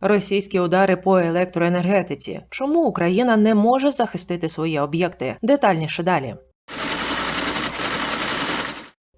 Російські удари по електроенергетиці. Чому Україна не може захистити свої об'єкти? Детальніше далі.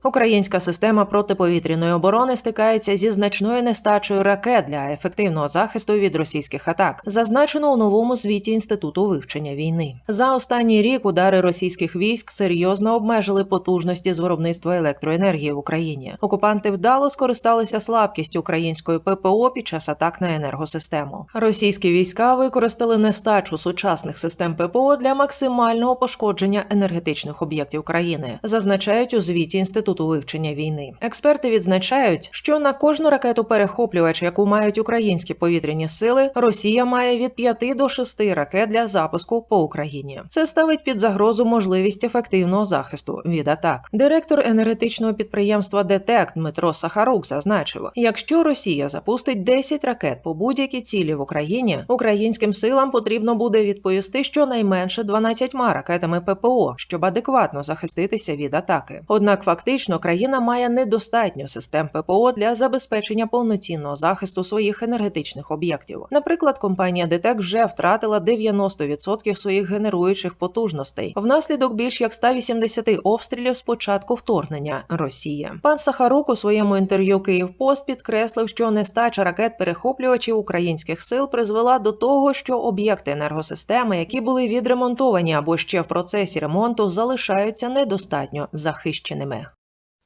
Українська система протиповітряної оборони стикається зі значною нестачею ракет для ефективного захисту від російських атак, зазначено у новому звіті інституту вивчення війни. За останній рік удари російських військ серйозно обмежили потужності з виробництва електроенергії в Україні. Окупанти вдало скористалися слабкістю української ППО під час атак на енергосистему. Російські війська використали нестачу сучасних систем ППО для максимального пошкодження енергетичних об'єктів країни, зазначають у звіті інституту вивчення війни. Експерти відзначають, що на кожну ракету перехоплювач, яку мають українські повітряні сили, Росія має від 5 до 6 ракет для запуску по Україні. Це ставить під загрозу можливість ефективного захисту від атак. Директор енергетичного підприємства ДТЕК Дмитро Сахарук зазначив: якщо Росія запустить 10 ракет по будь-якій цілі в Україні, українським силам потрібно буде відповісти щонайменше 12 ракетами ППО, щоб адекватно захиститися від атаки. Однак фактично країна має недостатньо систем ППО для забезпечення повноцінного захисту своїх енергетичних об'єктів. Наприклад, компанія ДТЕК вже втратила 90% своїх генеруючих потужностей внаслідок більш як 180 обстрілів з початку вторгнення Росії. Пан Сахарук у своєму інтерв'ю Київпост підкреслив, що нестача ракет перехоплювачів українських сил призвела до того, що об'єкти енергосистеми, які були відремонтовані або ще в процесі ремонту, залишаються недостатньо захищеними.